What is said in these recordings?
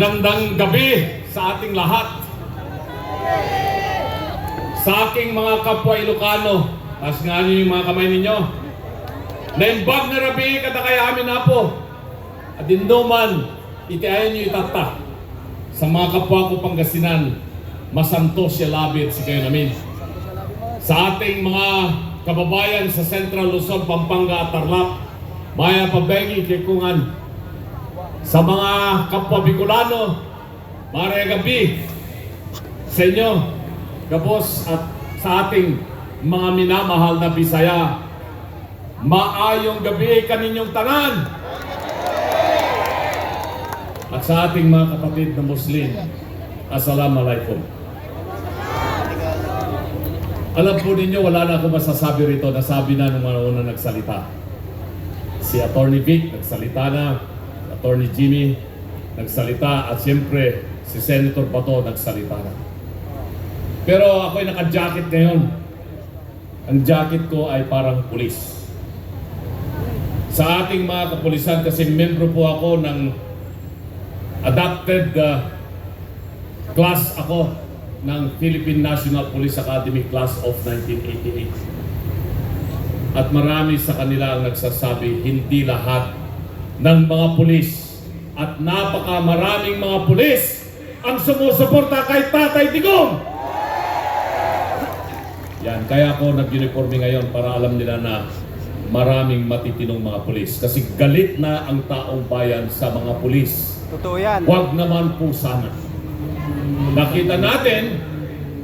Magandang gabi sa ating lahat. Sa aking mga kapwa Ilocano, taas nga niyo yung mga kamay ninyo. Naimbag na rabi kada kaya amin na po. At dinduman, itiayan niyo itata. Sa mga kapwa ko Pangasinan, masanto siya labit si kayo namin. Sa ating mga kababayan sa Central Luzon, Pampanga at Tarlac, Maya Pabengi, Kikungan, sa mga kapwa Bicolano, Maria Gabi, sa inyo, Gabos at sa ating mga minamahal na Bisaya, maayong gabi kaninyong tanan. At sa ating mga kapatid na Muslim, Assalamualaikum. Alam po ninyo, wala na ako masasabi rito. Nasabi na nung mga una nagsalita. Si Attorney Vic, nagsalita na. Attorney Jimmy, nagsalita. At siyempre, si Senator Bato, nagsalita na. Pero ako'y naka-jacket ngayon. Ang jacket ko ay parang pulis. Sa ating mga kapulisan, kasi membro po ako ng adapted uh, class ako ng Philippine National Police Academy Class of 1988. At marami sa kanila ang nagsasabi, hindi lahat ng mga pulis at napaka maraming mga pulis ang sumusuporta kay Tatay Digong. Yan, kaya ako nag-uniforme ngayon para alam nila na maraming matitinong mga pulis. Kasi galit na ang taong bayan sa mga pulis. Totoo yan. Huwag naman po sana. Nakita natin,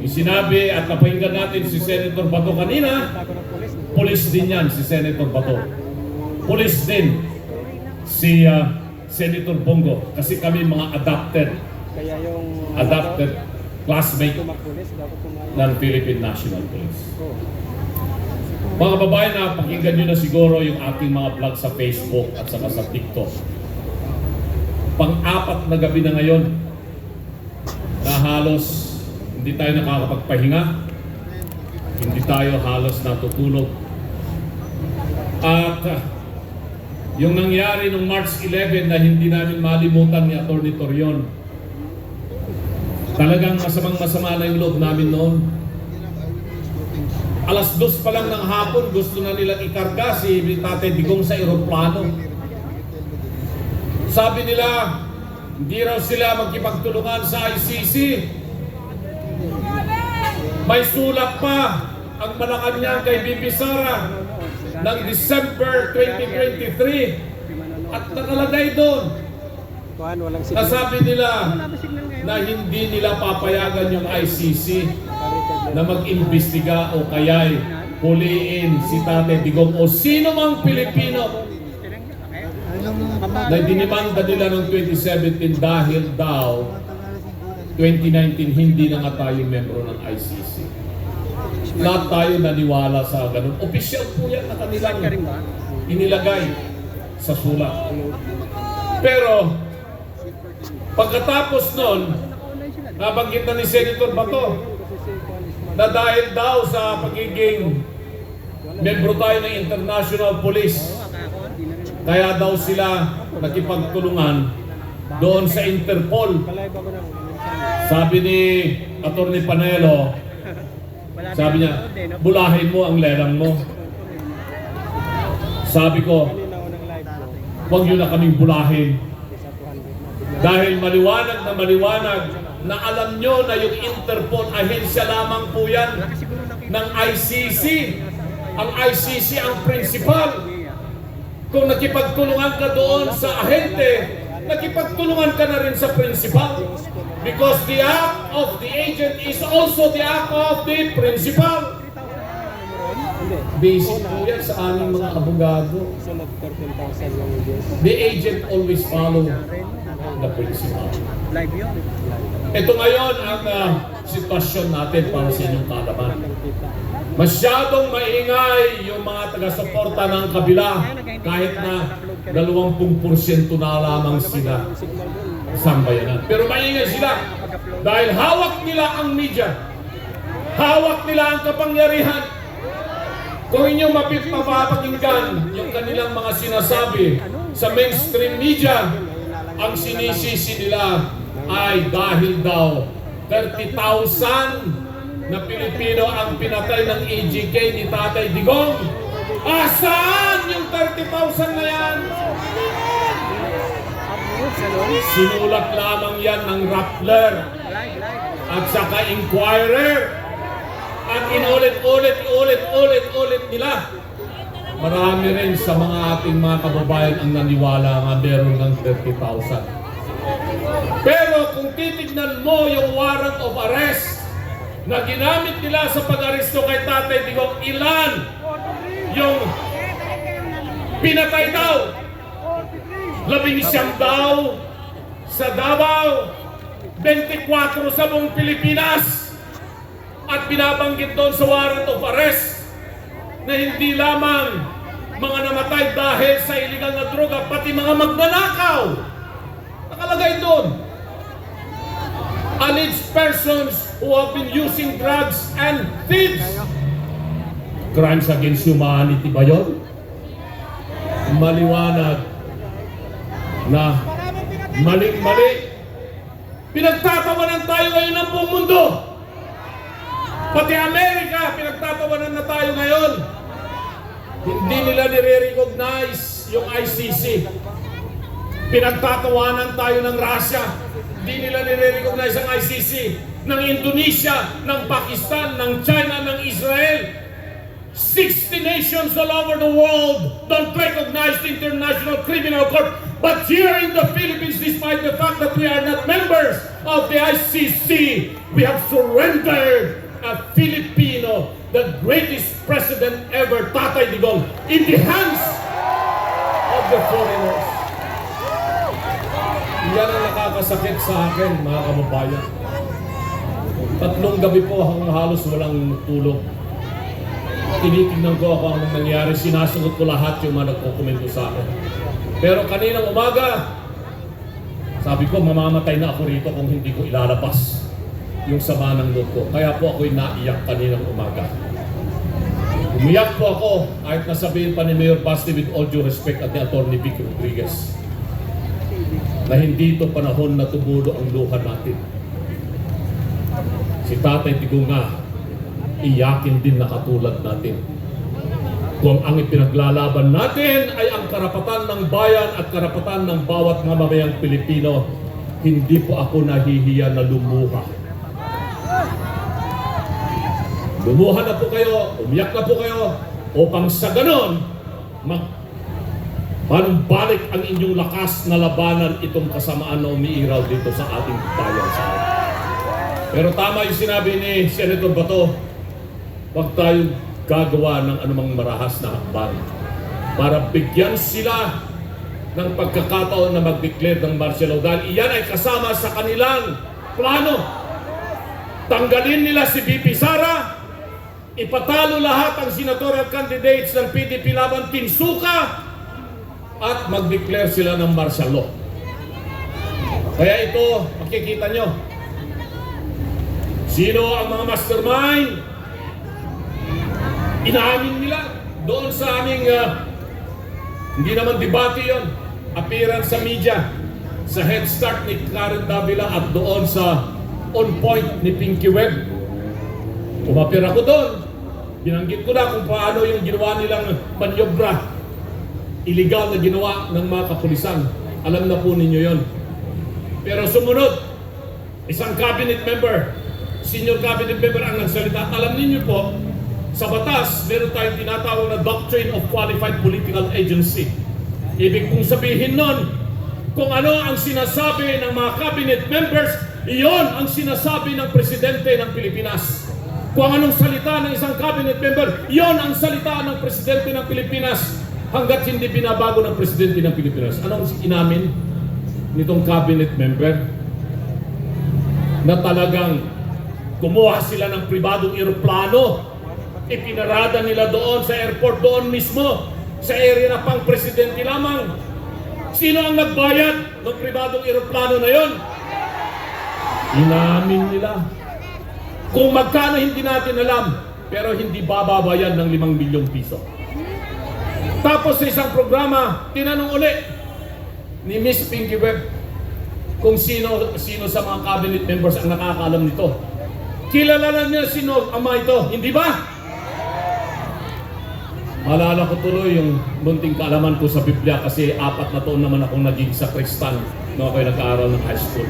yung sinabi at napahinggan natin si Senator Bato kanina, pulis. pulis din yan si Senator Bato. Pulis din si ah, Senator Bongo kasi kami mga adapted, Kaya yung... adapted classmate ng Philippine National Police. Mga kababayan, napakinggan nyo na siguro yung aking mga vlog sa Facebook at saka sa TikTok. Pang-apat na gabi na ngayon na halos hindi tayo nakakapagpahinga, hindi tayo halos natutulog. At ah, yung nangyari nung March 11 na hindi namin malimutan ni Atty. Torion, talagang masamang masama na yung loob namin noon. Alas dos pa lang ng hapon, gusto na nilang ikarga si Tate Digong sa eroplano. Sabi nila, hindi raw sila magkipagtulungan sa ICC. May sulat pa ang Malacanang kay Bibi Sara ng December 2023 at nakalagay doon Kuhan, walang na signal. sabi nila na hindi nila papayagan yung ICC na mag-imbestiga o kaya'y huliin si Tate Digong o sino mang Pilipino na dinimanda nila noong 2017 dahil daw 2019 hindi na nga tayo membro ng ICC. Lahat tayo naniwala sa ganun. Official po yan na kanilang inilagay sa sulat. Pero pagkatapos nun, nabanggit na ni Senator Bato na dahil daw sa pagiging membro tayo ng International Police, kaya daw sila nakipagtulungan doon sa Interpol. Sabi ni Atty. Panelo, sabi niya, bulahin mo ang lelang mo. Sabi ko, huwag niyo na kaming bulahin. Isa 200 na. Dahil maliwanag na maliwanag na alam nyo na yung Interpol, ahensya lamang po yan ng ICC. Ang ICC ang principal. Kung nakipagtulungan ka doon sa ahente, nakipagtulungan ka na rin sa principal. Because the act of the agent is also the act of the principal. Basic po yan sa aming mga abogado. Sunod 13,000 yung Diyos. The agent always follow the principal. Live yun. Ito ngayon ang ah, sitwasyon natin para sa inyong kalaban. Masyadong maingay yung mga taga-suporta ng kabila kahit na 20% na lamang sila sa bayanan. Pero maingay sila dahil hawak nila ang media. Hawak nila ang kapangyarihan. Kung mapip- mapapakinggan yung kanilang mga sinasabi sa mainstream media, ang sinisisi nila ay dahil daw 30,000 na Pilipino ang pinatay ng EJK ni Tatay Digong. Asaan yung 30,000 na yan? Sinulat lamang yan ng Rappler at saka Inquirer. At inulit-ulit, ulit-ulit, ulit nila. Marami rin sa mga ating mga kababayan ang naniwala nga meron ng 30,000. Pero kung titignan mo yung warrant of arrest na ginamit nila sa pag-aresto kay Tatay Digong, ilan yung pinatay daw? Labing siyam daw sa Davao, 24 sa buong Pilipinas at binabanggit doon sa warrant of arrest na hindi lamang mga namatay dahil sa illegal na droga, pati mga magnanakaw. Nakalagay doon. Alleged persons who have been using drugs and thieves. Crimes against humanity ba yun? Maliwanag na maling-mali. Pinagtatawanan tayo ngayon ng buong mundo. Pati Amerika, pinagtatawanan na tayo ngayon. Hindi nila nire-recognize yung ICC. Pinagtatawanan tayo ng Russia. Hindi nila nire-recognize ang ICC. Ng Indonesia, ng Pakistan, ng China, ng Israel. 60 nations all over the world don't recognize the International Criminal Court. But here in the Philippines, despite the fact that we are not members of the ICC, we have surrendered a Filipino, the greatest president ever, Tatay Digong, in the hands of the foreigners. Yan ang nakakasakit sa akin, mga kababayan. Tatlong gabi po akong halos walang tulog tinitingnan ko ako ang nangyari, sinasagot ko lahat yung mga nagkokomento sa akin. Pero kaninang umaga, sabi ko, mamamatay na ako rito kung hindi ko ilalabas yung sama ng loob ko. Kaya po ako'y naiyak kaninang umaga. Umiyak po ako kahit nasabihin pa ni Mayor Basti with all due respect at ni Atty. Vic Rodriguez na hindi ito panahon na tumulo ang luha natin. Si Tatay Tigunga, iyakin din na katulad natin. Kung ang ipinaglalaban natin ay ang karapatan ng bayan at karapatan ng bawat mamamayang Pilipino, hindi po ako nahihiya na lumuha. Lumuha na po kayo, umiyak na po kayo, upang sa ganon, mag panumbalik ang inyong lakas na labanan itong kasamaan na umiiraw dito sa ating bayan sa atin. Pero tama yung sinabi ni Senator Bato, huwag tayong gagawa ng anumang marahas na hakbang para bigyan sila ng pagkakataon na mag-declare ng martial law dahil iyan ay kasama sa kanilang plano. Tanggalin nila si BP Sara, ipatalo lahat ang senatorial candidates ng PDP laban Tinsuka at mag-declare sila ng martial law. Kaya ito, makikita nyo, sino ang mga mastermind, Inaamin nila doon sa aming, ah, hindi naman debate yon appearance sa media, sa head start ni Karen Davila at doon sa on point ni Pinky Webb. Umapir ako doon. Binanggit ko na kung paano yung ginawa nilang manyobra. Illegal na ginawa ng mga kapulisan. Alam na po ninyo yon. Pero sumunod, isang cabinet member, senior cabinet member ang nagsalita. Alam ninyo po, sa batas, meron tayong tinatawag na Doctrine of Qualified Political Agency. Ibig kong sabihin nun, kung ano ang sinasabi ng mga cabinet members, iyon ang sinasabi ng presidente ng Pilipinas. Kung anong salita ng isang cabinet member, iyon ang salita ng presidente ng Pilipinas hanggat hindi binabago ng presidente ng Pilipinas. Anong inamin nitong cabinet member? Na talagang kumuha sila ng pribadong eroplano ipinarada nila doon sa airport doon mismo sa area na pang presidente lamang. Sino ang nagbayad ng pribadong eroplano na yon? Inamin nila. Kung magkano hindi natin alam, pero hindi bababayan ng 5 milyong piso. Tapos sa isang programa, tinanong uli ni Miss Pinky Webb, kung sino sino sa mga cabinet members ang nakakaalam nito. Kilala na niya sino ama ito, hindi ba? Maalala ko tuloy yung munting kaalaman ko sa Biblia kasi apat na taon naman akong naging sakristan nung ako'y nag-aaral ng high school.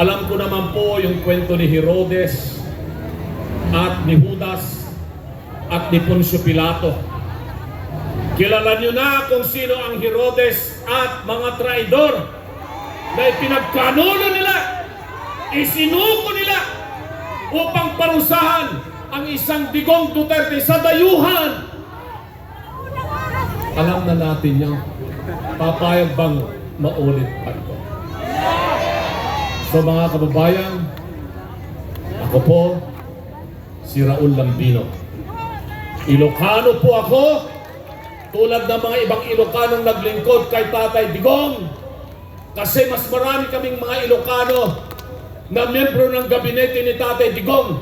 Alam ko naman po yung kwento ni Herodes at ni Judas at ni Poncio Pilato. Kilala niyo na kung sino ang Herodes at mga traidor dahil pinagkanulo nila, isinuko upang parusahan ang isang digong Duterte sa dayuhan. Alam na natin yan. Papayag bang maulit pa ito? So mga kababayan, ako po si Raul Lambino. Ilocano po ako, tulad ng mga ibang Ilocanong naglingkod kay Tatay Digong. Kasi mas marami kaming mga Ilocano na membro ng gabinete ni Tatay Digong.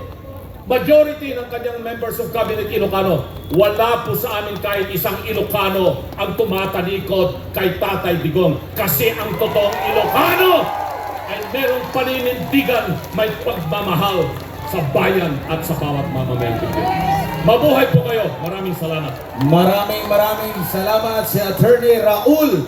Majority ng kanyang members of cabinet Ilocano, wala po sa amin kahit isang Ilocano ang tumatalikod kay Tatay Digong. Kasi ang totoong Ilocano ay merong paninindigan, may pagmamahal sa bayan at sa bawat mamamayang Pilipino. Mabuhay po kayo. Maraming salamat. Maraming maraming salamat si Attorney Raul